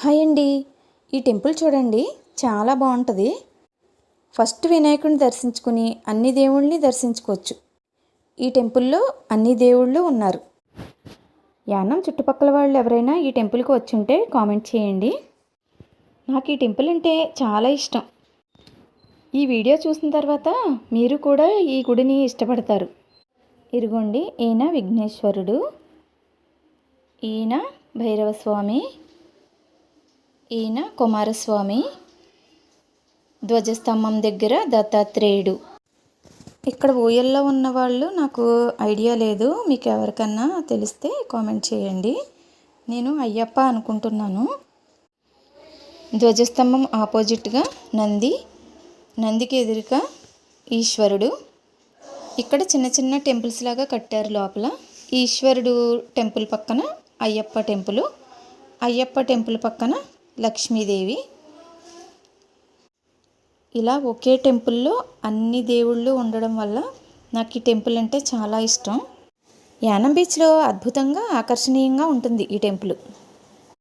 Hi అండి. ఈ temple చూడండి. చాలా బాగుంటుంది. ఫస్ట్ వినాయకుడిని దర్శించుకుని అన్ని దేవుళ్ళని దర్శించుకోవచ్చు. ఈ టెంపుల్లో అన్ని దేవుళ్ళు ఉన్నారు. యానం చుట్టుపక్కల వాళ్ళు ఎవరైనా ఈ టెంపుల్కి వచ్చి ఉంటే కామెంట్ చేయండి. నాకు ఈ టెంపుల్ అంటే చాలా ఇష్టం. ఈ వీడియో చూసిన తర్వాత మీరు కూడా ఈ గుడిని ఇష్టపడతారు. ఇరుగోండి ఈయన విఘ్నేశ్వరుడు ఈయన భైరవస్వామి ఈయన కుమారస్వామి. ధ్వజస్తంభం దగ్గర దత్తాత్రేయుడు. ఇక్కడ ఊయల్లో ఉన్న వాళ్ళు నాకు ఐడియా లేదు. మీకు ఎవరికన్నా తెలిస్తే కామెంట్ చేయండి. నేను అయ్యప్ప అనుకుంటున్నాను. ధ్వజస్తంభం ఆపోజిట్గా నంది నందికి ఎదురుగా ఈశ్వరుడు. ఇక్కడ చిన్న చిన్న టెంపుల్స్ లాగా కట్టారు లోపల. ఈశ్వరుడు టెంపుల్ పక్కన అయ్యప్ప టెంపుల్. అయ్యప్ప టెంపుల్ పక్కన లక్ష్మీదేవి. ఇలా ఒకే టెంపుల్లో అన్ని దేవుళ్ళు ఉండడం వల్ల నాకు ఈ టెంపుల్ అంటే చాలా ఇష్టం. యానం బీచ్లో అద్భుతంగా ఆకర్షణీయంగా ఉంటుంది ఈ టెంపుల్.